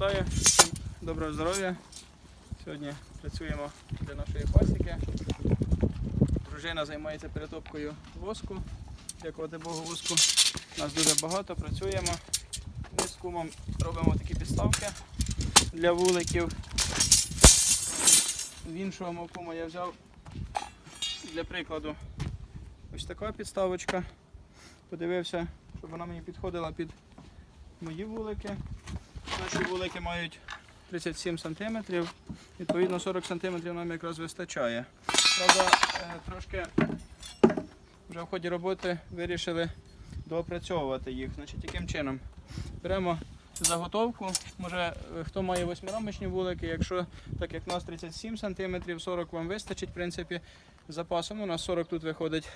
вітаю, доброго здоров'я. Сьогодні працюємо для нашої пасіки. Дружина займається перетопкою воску. Дякувати Богу, воску. Нас дуже багато, працюємо. Ми з кумом робимо такі підставки для вуликів. В іншого мого я взяв для прикладу ось така підставочка. Подивився, щоб вона мені підходила під мої вулики. Наші вулики мають 37 см, відповідно 40 см нам якраз вистачає. Правда, е, трошки вже в ході роботи вирішили доопрацьовувати їх. Значить, яким чином? Беремо заготовку. Може, е, хто має восьмирамочні вулики, якщо так як у нас 37 см, 40 вам вистачить, в принципі, запасом. У нас 40 тут виходить.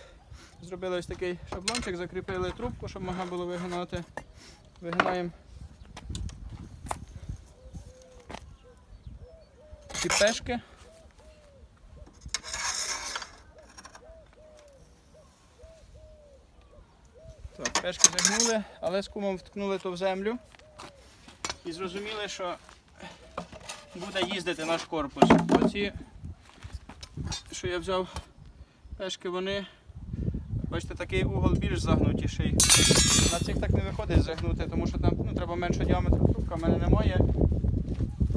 Зробили ось такий шаблончик, закріпили трубку, щоб можна було вигинати. Вигинаємо ці пешки. Так, пешки загнули, але з кумом вткнули то в землю і зрозуміли, що буде їздити наш корпус. Оці, що я взяв пешки, вони, бачите, такий угол більш загнутіший. На цих так не виходить загнути, тому що там ну, треба менше діаметру трубка, в мене немає.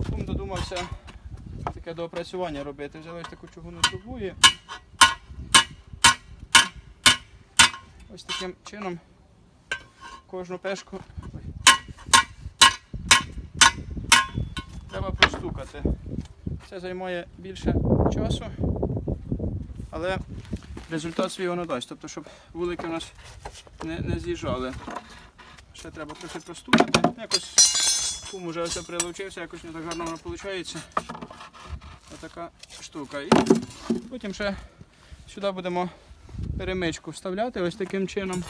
Кум додумався таке доопрацювання робити. Взяли таку чугунну трубу і ось таким чином кожну пешку треба простукати. Це займає більше часу, але результат свій воно дасть. Тобто, щоб вулики у нас не, не з'їжджали. Ще треба трохи простукати. Якось кум уже все прилучився, якось не так гарно воно виходить. Отака штука. І потім ще сюди будемо перемичку вставляти ось таким чином,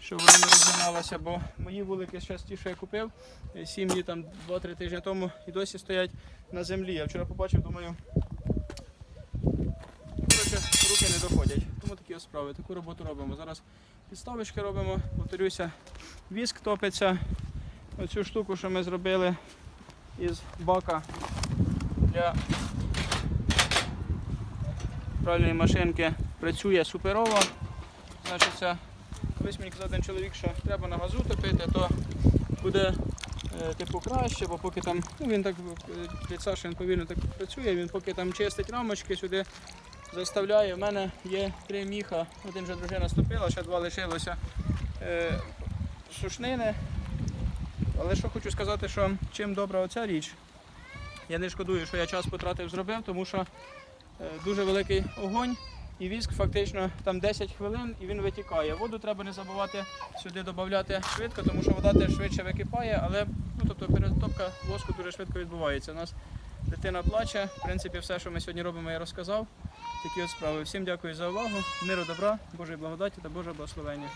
щоб вона не розгиналася, бо мої вулики зараз ті, що я купив, е, сім'ї там 2-3 тижні тому і досі стоять на землі. Я вчора побачив, думаю, коротше, руки не доходять. Тому такі ось справи. Таку роботу робимо. Зараз підставочки робимо, повторюся, віск топиться. Оцю штуку, що ми зробили із бака для пральної машинки працює суперово. Значить, це, колись мені казав один чоловік, що треба на газу топити, то буде е, типу краще, бо поки там, ну він так е, від Саші він повільно так працює, він поки там чистить рамочки сюди заставляє. У мене є три міха, один вже дружина стопила, ще два лишилося е, сушнини. Але що хочу сказати, що чим добра оця річ, я не шкодую, що я час потратив, зробив, тому що е, дуже великий огонь і віск фактично там 10 хвилин і він витікає. Воду треба не забувати сюди додати швидко, тому що вода теж швидше википає, але ну, тобто, перетопка воску дуже швидко відбувається. У нас дитина плаче. В принципі, все, що ми сьогодні робимо, я розказав. Такі от справи. Всім дякую за увагу. Миру, добра, Божої благодаті та Божого благословення.